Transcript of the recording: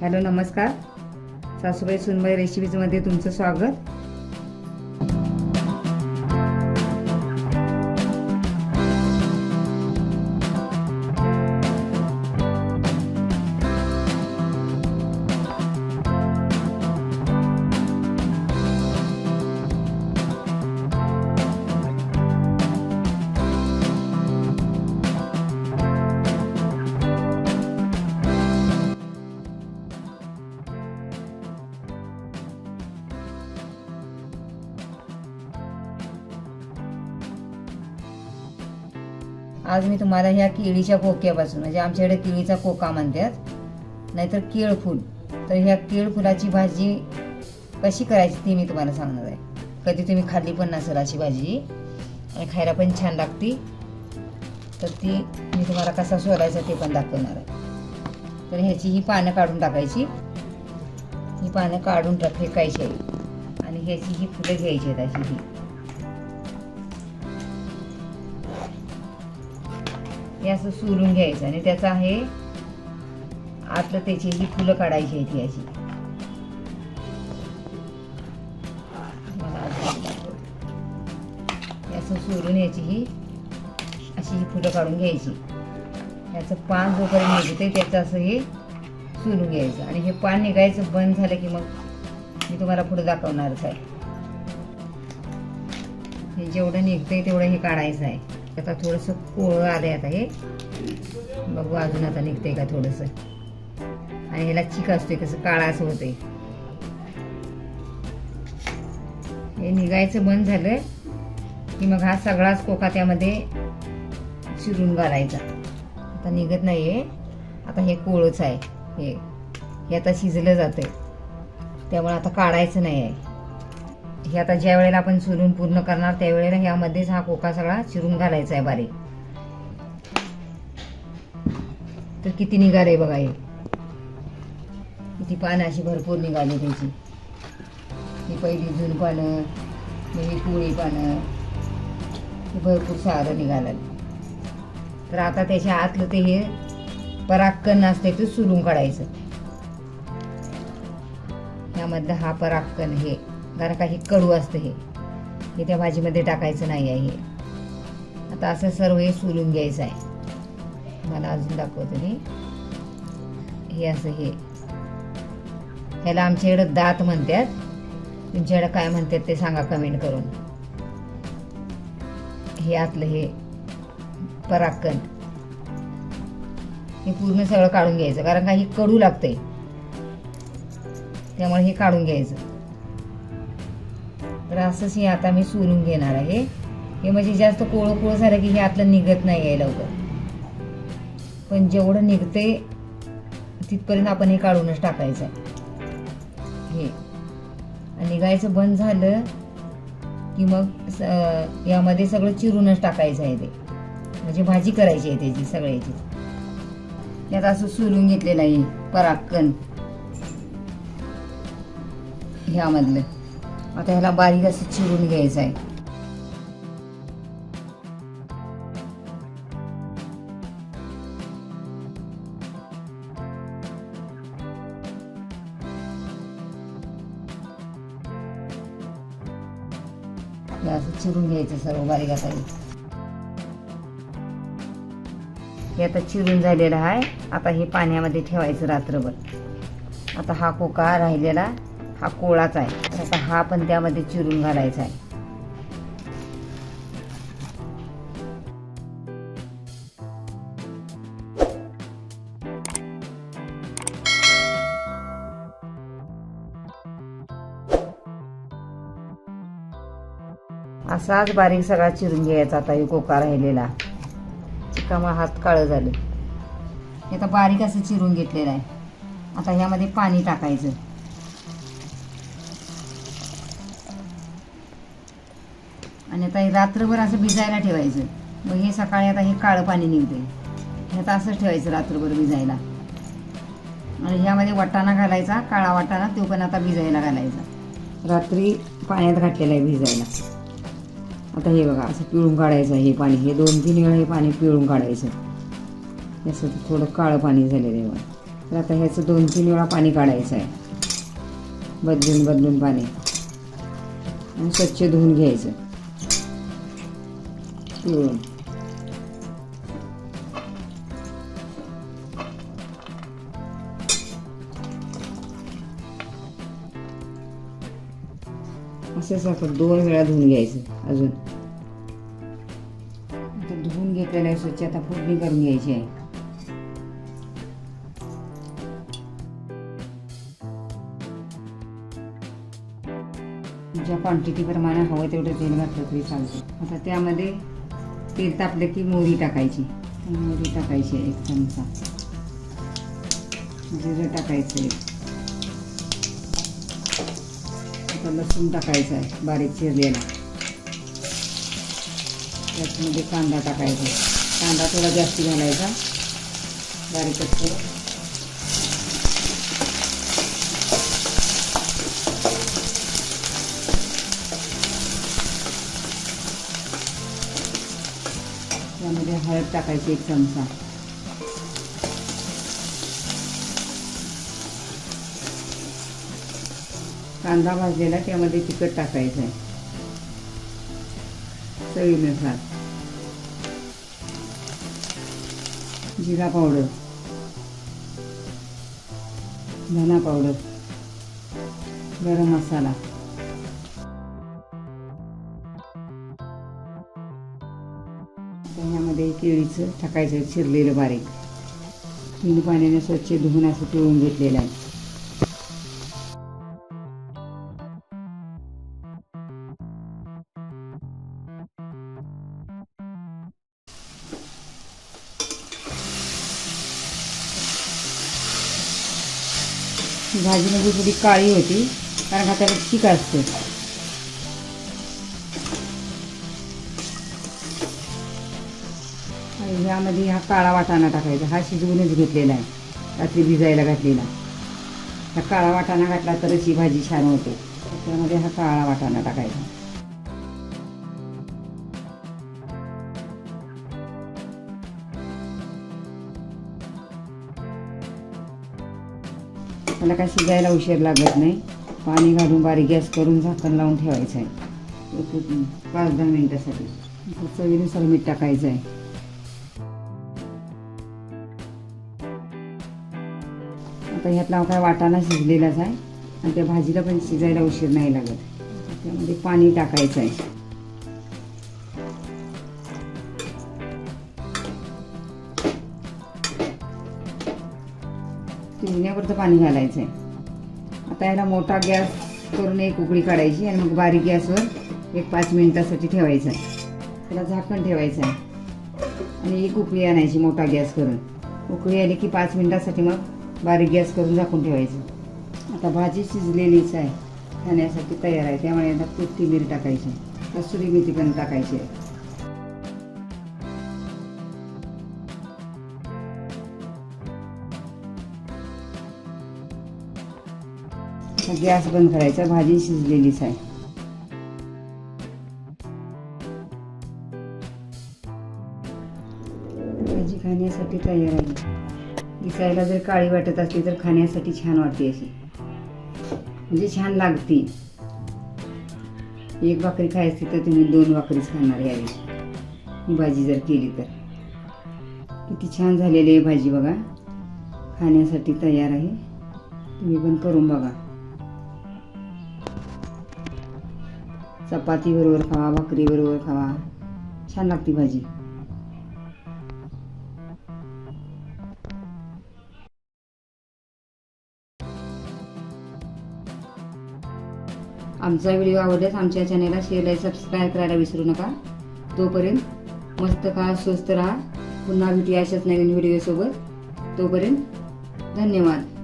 Hello नमस्कार. सासूबाई सुनबाई रेसिपीजमध्ये तुमचं स्वागत. आज मी तुम्हाला ह्या केळीच्या कोक्यापासून म्हणजे आमच्याकडे केळीचा कोका म्हणतात नाहीतर केळफूल तर ह्या केळफुलाची भाजी कशी करायची ती मी तुम्हाला सांगणार आहे. कधी तुम्ही खाल्ली पण नसेल अशी भाजी आणि खायला पण छान लागती. तर ती मी तुम्हाला कसा सोलायचा ते पण दाखवणार आहे. तर ह्याची ही पानं काढून टाकायची. ही पानं काढून टाक फेकायची आणि ह्याची ही फुलं घ्यायची आहेत अशी ही. हे असं सोलून घ्यायचं आणि त्याचं आहे आतलं त्याची ही फुलं काढायची आहेत याची अशी. असं सोलून याची ही अशी ही फुलं काढून घ्यायची. याचं पान जोपर्यंत निघते त्याचं असं हे सोलून घ्यायचं. आणि हे पान निघायचं बंद झालं की मग मी तुम्हाला पुढे दाखवणारच आहे. हे जेवढं निघतंय तेवढं हे काढायचं आहे. आता थोडंसं कोळं आलंय आता हे. बघू अजून आता निघतंय का थोडंसं. आणि ह्याला चिक असतोय कसं काळा असं होतंय. हे निघायचं बंद झालं की मग हा सगळाच कोका त्यामध्ये चिरून घालायचा. आता निघत नाहीये. आता हे कोळच आहे. हे हे आता शिजलं जातंय. त्यामुळे आता काढायचं नाही आहे. हे आता ज्या वेळेला आपण चुरून पूर्ण करणार त्यावेळेला ह्यामध्येच हा कोका सगळा चिरून घालायचा आहे बारीक. तर किती निघाले बघा हे? किती पानं अशी भरपूर निघाली त्याची. ही पहिली जून पानं ही पोळी पानं हे भरपूर सारं निघालं. तर आता त्याच्या आतलं ते हे पराक्कन असते ते सुलून काढायचं. यामधलं हा पराक्कन हे. कारण काही कडू असतं हे. हे त्या भाजीमध्ये टाकायचं नाही आहे हे. आता असं सर्व हे सोलून घ्यायचं आहे. मला अजून दाखवतो मी. हे असं हे. ह्याला आमच्याकडं दात म्हणतात. तुमच्याकडं काय म्हणतात ते सांगा कमेंट करून. हे आतलं हे पराक्कन हे पूर्ण सगळं काढून घ्यायचं कारण काही कडू लागतंय. त्यामुळे हे काढून घ्यायचं. तर असंच हे आता मी सोलून घेणार आहे. हे म्हणजे जास्त कोळं कोळं झालं की हे आतलं निघत नाही आहे लवकर. पण जेवढं निघते तिथपर्यंत आपण हे काढूनच टाकायचं. आहे हे. आणि निघायचं बंद झालं की मग स- यामध्ये सगळं चिरूनच टाकायचं आहे ते. म्हणजे भाजी करायची आहे त्याची सगळ्याची. यात असं सोलून घेतलेलं आहे पराक्कन ह्यामधलं. आता ह्याला बारीक असं चिरून घ्यायचं आहे. हे असं चिरून घ्यायचं सर्व बारीक आता हे. हे आता चिरून झालेलं आहे. आता हे पाण्यामध्ये ठेवायचं रात्रभर. आता हा कोका राहिलेला हा कोळाच आहे. तर आता हा पण त्यामध्ये चिरून घालायचा आहे. असाच बारीक सगळा चिरून घ्यायचा आता हे कोका राहिलेला. चिकामुळे हात काळं झाले. आता बारीक असं चिरून घेतलेलं आहे. आता ह्यामध्ये पाणी टाकायचं. आणि आता हे रात्रभर असं भिजायला ठेवायचं. मग हे सकाळी आता हे काळं पाणी निघते हे आता असंच ठेवायचं रात्रभर भिजायला. आणि ह्यामध्ये वाटाणा घालायचा काळा वाटाणा तो पण आता भिजायला घालायचा. रात्री पाण्यात घातलेला आहे भिजायला. आता हे बघा असं पिळून काढायचं हे पाणी. हे दोन तीन वेळा हे पाणी पिळून काढायचं. हे असं थोडं काळं पाणी झालेलं आहे बघा तर आता ह्याचं दोन तीन वेळा पाणी काढायचं आहे. बदलून बदलून पाणी. आणि स्वच्छ धुवून घ्यायचं. पिळून असंच आपण दोन वेळा धुवून घ्यायचं अजून. आता धुवून घेतलेलं आहे स्वच्छ आता फोडणी करून घ्यायची आहे. ज्या क्वांटिटीप्रमाणे हवं तेवढं तेल घातलं तरी चालतं. आता त्यामध्ये तेल तापलं की मोहरी टाकायची. मोहरी टाकायची आहे एक चमचा. जिरं टाकायचं आहे आता लसूण टाकायचं आहे बारीक चिरलेला. त्याच्यामध्ये कांदा टाकायचा कांदा थोडा जास्त घालायचा. बारीकच त्यामध्ये हळद टाकायची एक चमचा. कांदा भाजलेला त्यामध्ये तिखट टाकायचं आहे. चवीनुसार. जिरा पावडर. धना पावडर. गरम मसाला. त्यामध्ये केळीचं टाकायचं चिरलेलं बारीक. थंड पाण्याने स्वच्छ धुवून असं पिळून घेतलेलं आहे. भाजी म्हणजे थोडी काळी होती कारण का त्याला चिक असते. ह्यामध्ये हा काळा वाटाणा टाकायचा. हा शिजवूनच घेतलेला आहे. रात्री भिजायला घातलेला. हा काळा वाटाणा घातला तरच ही भाजी छान होते. त्यामध्ये हा काळा वाटाणा टाकायचा. त्याला काय शिजायला उशीर लागत नाही. पाणी घालून बारीक गॅस करून झाकण लावून ठेवायचं आहे. पाच दहा मिनिटासाठी. चवीनुसार मीठ टाकायचं आहे. आता ह्यातला काय वाटाणा शिजलेलाच आहे. आणि त्या भाजीला पण शिजायला उशीर नाही लागत. त्यामध्ये पाणी टाकायचं आहे. शिजण्यापुरतं पाणी घालायचं आहे. आता याला मोठा गॅस करून एक उकळी काढायची आणि मग बारीक गॅसवर एक पाच मिनिटासाठी ठेवायचं आहे. त्याला झाकण ठेवायचं आहे. आणि एक उकळी आणायची मोठा गॅस करून. उकळी आली की पाच मिनिटासाठी मग बारीक गॅस करून झाकून ठेवायचं. आता भाजी शिजलेलीच आहे. खाण्यासाठी तयार आहे. त्यामुळे आता कोथिंबीर टाकायची. कसुरी मेथी पण टाकायची आहे. गॅस बंद करायचा. भाजी शिजलेलीच आहे. भाजी खाण्यासाठी तयार आहे. दिसायला जर काळी वाटत असली तर खाण्यासाठी छान वाटते अशी. म्हणजे छान लागते. एक भाकरी खायची तर तुम्ही दोन भाकरीच खाणार यावेळी भाजी जर केली तर. किती छान झालेली आहे भाजी बघा. खाण्यासाठी तयार आहे. तुम्ही पण करून बघा. चपाती बरोबर खावा भाकरी बरोबर खावा. छान लागते भाजी. आमचा व्हिडिओ आवडल्यास आमच्या चॅनलला शेअर आणि सबस्क्राईब करायला विसरू नका. तोपर्यंत मस्त खा स्वस्त राहा. पुन्हा भेटूया अशाच नवीन व्हिडिओसोबत. तोपर्यंत धन्यवाद.